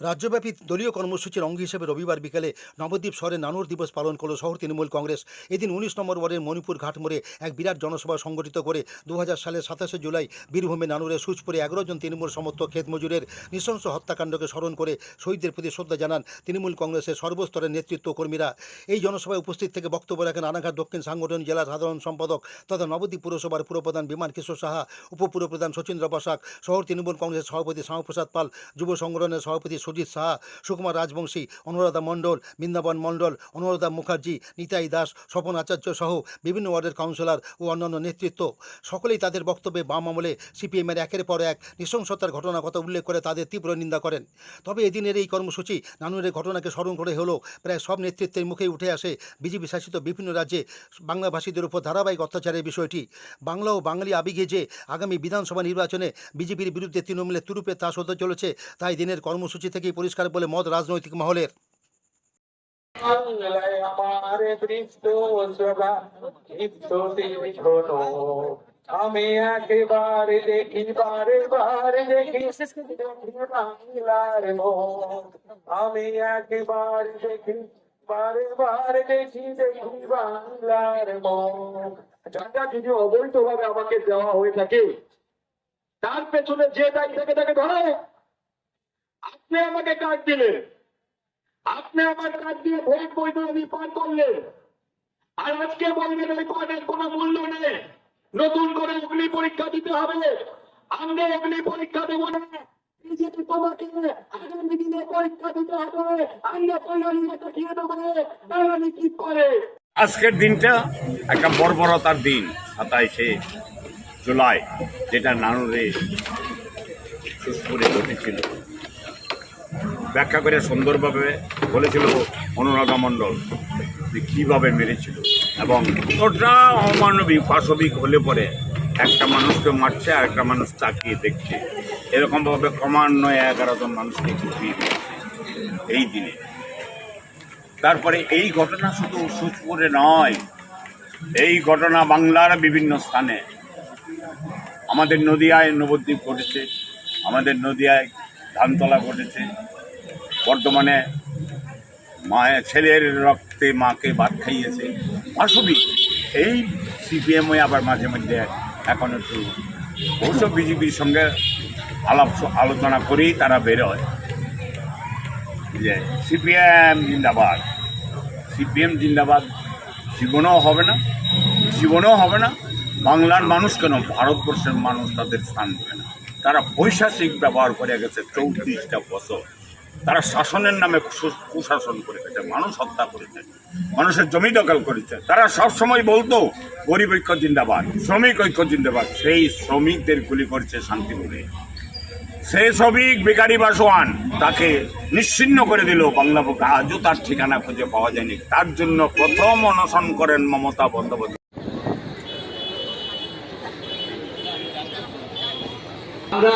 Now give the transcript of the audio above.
রাজ্যব্যাপী দলীয় কর্মসূচির অঙ্গ হিসেবে রবিবার বিকেলে নবদ্বীপ শহরে নানুর দিবস পালন করল শহর তৃণমূল কংগ্রেস। এদিন উনিশ নম্বর ওয়ার্ডের মণিপুর ঘাট মোড়ে এক বিরাট জনসভা সংগঠিত করে দু হাজার সালের সাতাশে জুলাই বীরভূমে নানুরে সুচপুরে এগারো জন তৃণমূল সমর্থক, ক্ষেত মজুরের নৃশংস হত্যাকাণ্ডকে স্মরণ করে শহীদদের প্রতি শ্রদ্ধা জানান তৃণমূল কংগ্রেসের সর্বস্তরের নেতৃত্ব কর্মীরা। এই জনসভায় উপস্থিত থেকে বক্তব্য রাখেন আনাঘাট দক্ষিণ সাংগঠন জেলার সাধারণ সম্পাদক তথা নবদ্বীপ পুরসভার পুরপ্রধান বিমান কিশোর সাহা উপপুরপ্রধান শচীন্দ্র বসাক, শহর তৃণমূল কংগ্রেসের সভাপতি শ্যামাপ্রসাদ পাল, যুব সংগঠনের সভাপতি সুজিত সাহা, সুকুমার রাজবংশী, অনুরাধা মণ্ডল, বৃন্দাবন মণ্ডল, অনুরাধা মুখার্জি, নিতাই দাস, স্বপন আচার্য সহ বিভিন্ন ওয়ার্ডের কাউন্সিলর ও অন্যান্য নেতৃত্ব। সকলেই তাদের বক্তব্যে বাম আমলে সিপিএমের একের পর এক নৃশংসতার ঘটনার কথা উল্লেখ করে তাদের তীব্র নিন্দা করেন। তবে এদিনের এই কর্মসূচি নানুরের ঘটনাকে স্মরণ করে হলেও প্রায় সব নেতৃত্বের মুখেই উঠে আসে বিজেপি শাসিত বিভিন্ন রাজ্যে বাংলাভাষীদের উপর ধারাবাহিক অত্যাচারের বিষয়টি। বাংলা ও বাঙালি আবেগে যে আগামী বিধানসভা নির্বাচনে বিজেপির বিরুদ্ধে তৃণমূলের তুরুপে তাস হতে চলেছে, তাই দিনের কর্মসূচি থেকেই পরিষ্কার বলে মত রাজনৈতিক মহলের আমি একবার দেখি বারে বারে দেখি বাংলার আমি একবার দেখি বারে বারে দেখি দেখি বাংলার মন টাকা যদি অবৈধভাবে আমাকে দেওয়া হয়ে থাকে তার পেছনে যে দায়ী থাকে তাকে ধরো আপনি আমাকে কাজ দিলেন আপনি আমার কাজ দিয়ে ভোট বৈধ পার করলেন। আর আজকে বলবেন, ওই পদের কোনো মূল্য নেই। নতুন করে অগ্নি পরীক্ষা দিতে হবে। আমরা অগ্নি পরীক্ষা দেবো না। পরীক্ষা দিতে হবে। আমরা কল্যাণীকে দেবো কি করে। আজকের দিনটা একটা বর্বরতার দিন, সাতাইশে জুলাই, যেটা নানুরে সুস্থরে ঘটেছিল। ব্যাখ্যা করে সুন্দরভাবে বলেছিল অনুরাধা মণ্ডল যে কীভাবে মেরেছিল। এবং কতটা অমানবিক, পাশবিক হলে পরে একটা মানুষকে মারছে আর একটা মানুষ তাকিয়ে দেখছে। এরকমভাবে ক্রমান্বয়ে এগারো জন মানুষকে এই দিনে। তারপরে এই ঘটনা শুধু সুচপুরে নয়, এই ঘটনা বাংলার বিভিন্ন স্থানে। আমাদের নদিয়ায় নবদ্বীপ ঘটেছে, আমাদের নদিয়ায় ধানতলা ঘটেছে বর্তমানে মায়ের ছেলের রক্তে মাকে ভাত খাইয়েছে। আসবি এই সিপিএমও আবার মাঝে মধ্যে এখন একটু অবশ্য বিজেপির সঙ্গে আলাপ আলোচনা করেই তারা বেরোয় যে সিপিএম জিন্দাবাদ। সিপিএম জিন্দাবাদ জীবনেও হবে না, জীবনেও হবে না, বাংলার মানুষ কেন ভারতবর্ষের মানুষ তাদের স্থান দেবে না? তারা বৈশাসিক ব্যবহার করে গেছে চৌত্রিশটা বছর। তারা শাসনের নামে কুশাসন করে মানুষ হত্যা করেছে, মানুষের জমি দখল করেছে। তারা সব সময় বলতো, গরিব ঐক্য জিন্দাবাদ, শ্রমিক ঐক্য জিন্দাবাদ। সেই শ্রমিকদের গুলি করছে শান্তিপুরে। সেই শ্রমিক বেকারি বাসওয়ান তাকে নিশ্চিন্ন করে দিল বাংলা আজও তার ঠিকানা খুঁজে পাওয়া যায়নি। তার জন্য প্রথম অনশন করেন মমতা বন্দ্যোপাধ্যায়। আমরা